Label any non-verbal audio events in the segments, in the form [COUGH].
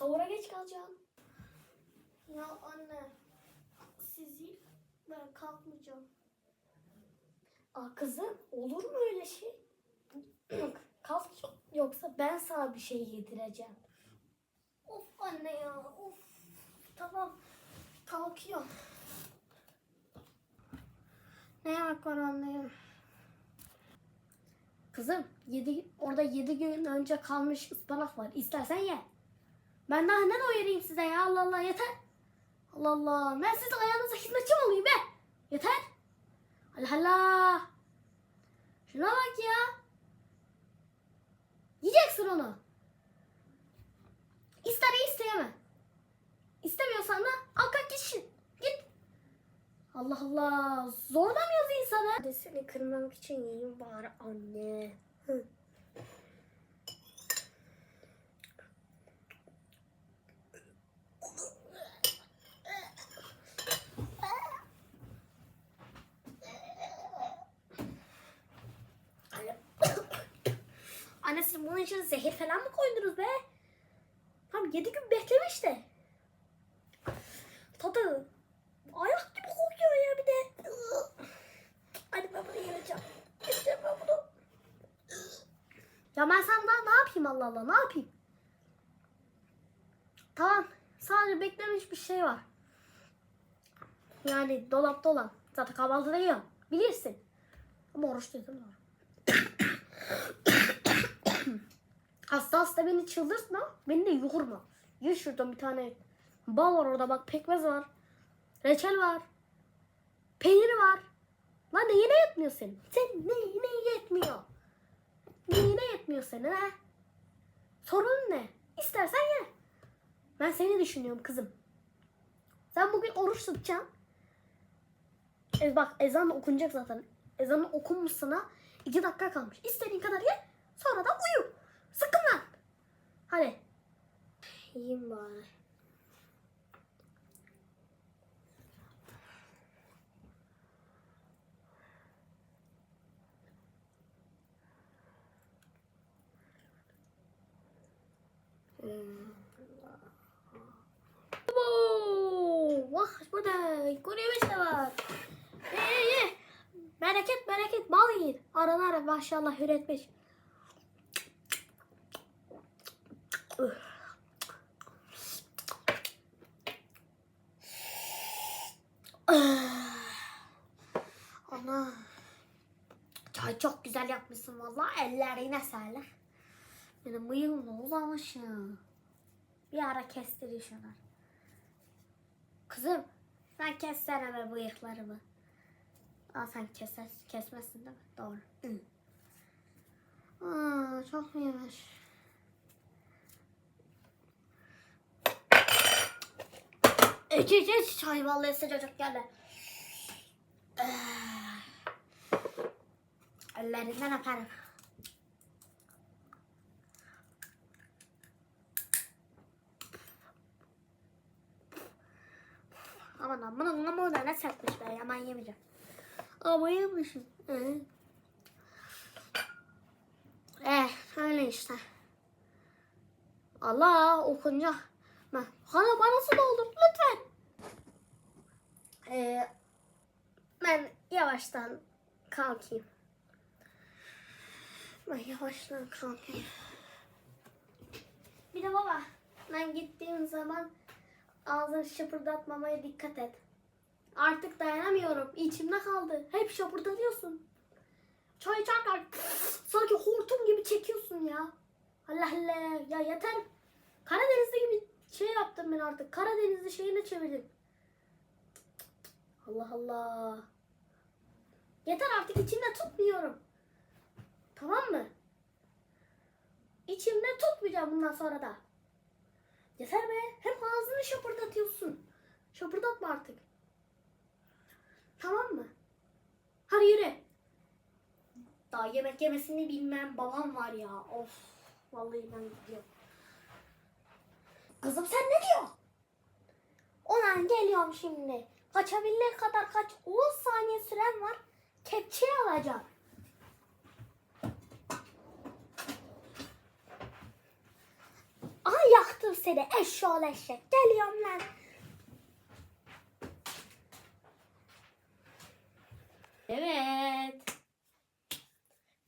Sahura geç kalacağım. Ya anne. Sizi ben kalkmayacağım. Aa kızım olur mu öyle şey? [CLEARS THROAT] Kalk yoksa ben sana bir şey yedireceğim. Of anne ya of. Tamam kalkıyorum. Ne yemek var anne? Kızım yedi, orada yedi gün önce kalmış ıspanak var. İstersen ye. Ben daha ne doyurayım size ya Allah Allah yeter. Allah Allah. Ben sizin ayağınıza hizmetçi mi olayım be? Yeter. Allah Allah. Şuna bak ya. Yiyeceksin onu. İster ye isteyeme. İstemiyorsan da al kalk git. Git. Allah Allah. Zorlamıyoruz insanı. Hadi seni kırmamak için yiyeyim bari anne. Hı. Anne. Anne siz bunun için zehir falan mı koydunuz be? Tam yedi gün beklemiş de. Tadı ayak gibi kokuyor ya bir de. Hadi ben bunu yiyeceğim. Yiyeceğim ben bunu. Ya ben sana daha ne yapayım Allah Allah ne yapayım? Tamam sadece beklemiş bir şey var. Yani dolapta olan. Zaten kahvaltıda yiyorum. Bilirsin. Ama oruç dedim var. Hasta hasta beni çıldırtma. Beni de yoğurma. Ye şuradan bir tane. Bal var orada bak pekmez var. Reçel var. Peynir var. Lan neyine yetmiyor senin? Sen neyine yetmiyor? Neyine yetmiyor senin ha? Sorun ne? İstersen ye. Ben seni düşünüyorum kızım. Sen bugün oruç tutacaksın. E bak ezan okunacak zaten. Ezanın okunmasına iki dakika kalmış. İstediğin kadar ye. Sonra da uyu. Hadi. Yiyeyim bari. Oo, Vah burada kuruyor de var. Ye ye. Bereket bereket bal yiyin. Aralar maşallah üretmiş. Üf. Ah. Ana. Çay çok güzel yapmışsın vallahi ellerine sağlık. Benim bıyığım da uzamış ya. Bir ara kestir şunu. Kızım sen kessene be bıyıklarımı. Aa sen keser, kesmezsin değil mi? Doğru. Aa, çok mu iç iç çay vallahi sıcacık geldi. Ah. Ellerinden öperim. Aman aman aman aman ne sertmiş be yaman yemeyeceğim. Ama yemişim. Ee. Eh öyle işte. Allah okunca. Ben, bana su doldur lütfen. Ee, ben yavaştan kalkayım. Ben yavaştan kalkayım. Bir de baba ben gittiğim zaman ağzını şıpırdatmamaya dikkat et. Artık dayanamıyorum. İçimde kaldı. Hep şapırdatıyorsun. Çay içerken sanki hortum gibi çekiyorsun ya. Allah Allah. Ya yeter. Karadeniz'de gibi şey yaptım ben artık. Karadenizli şeyine çevirdim. Allah Allah. Yeter artık içimde tutmuyorum. Tamam mı? İçimde tutmayacağım bundan sonra da. Yeter be. Hep ağzını şapırdatıyorsun. Şapırdatma artık. Tamam mı? Hadi yürü. Daha yemek yemesini bilmem babam var ya. Of. Vallahi ben gidiyorum. Kızım sen ne diyorsun? Ulan geliyorum şimdi. Kaçabildiğin kadar kaç. 10 saniye süren var. Kepçeyi alacağım. Aha yaktım seni. eşşoğlu eşek. Geliyorum lan. Evet.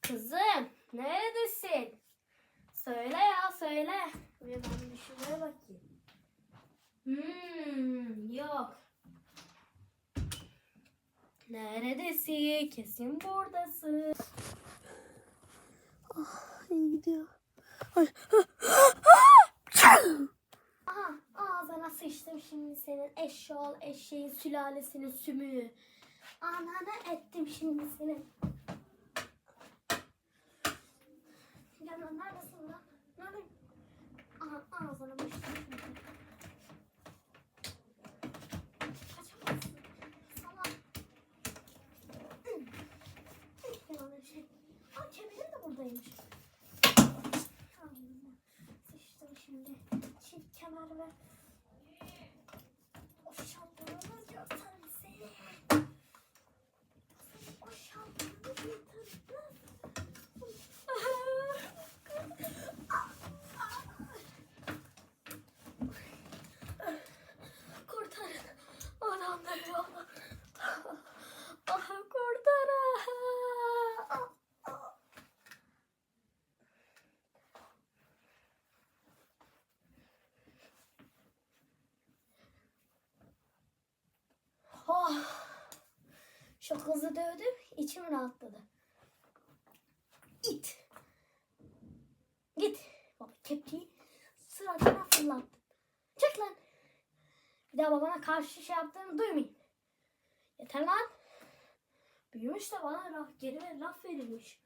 Kızım neredesin? Söyle ya söyle. Ve ben bir şuraya bakayım. Hmm, yok. Neredesin? Kesin buradasın. Ah, iyi gidiyor. Ay. Aha ağzına sıçtım şimdi senin eşşoğlu eşeğin sülalesinin sümüğü. Anana ettim şimdi senin. Lan neredesin lan? Nerede? Aha ağzına sıçtım. Kaçamazsın. Salak. Yalan eşek. Aa kemerin de buradaymış. Sıçtım şimdi. Çift kemer ver. O şampuanı götürün seni. O şampuanı götürün. Kurtarın. Adamları yolda. Ah kurtarın. Oh. Çok hızlı dövdüm. içim rahatladı. İt. Git. Baba kepçeyi suratına fırlattım. Çık lan. Bir daha babana karşı şey yaptığını duymayayım. Yeter lan. Büyümüş de bana laf, geri laf verilmiş.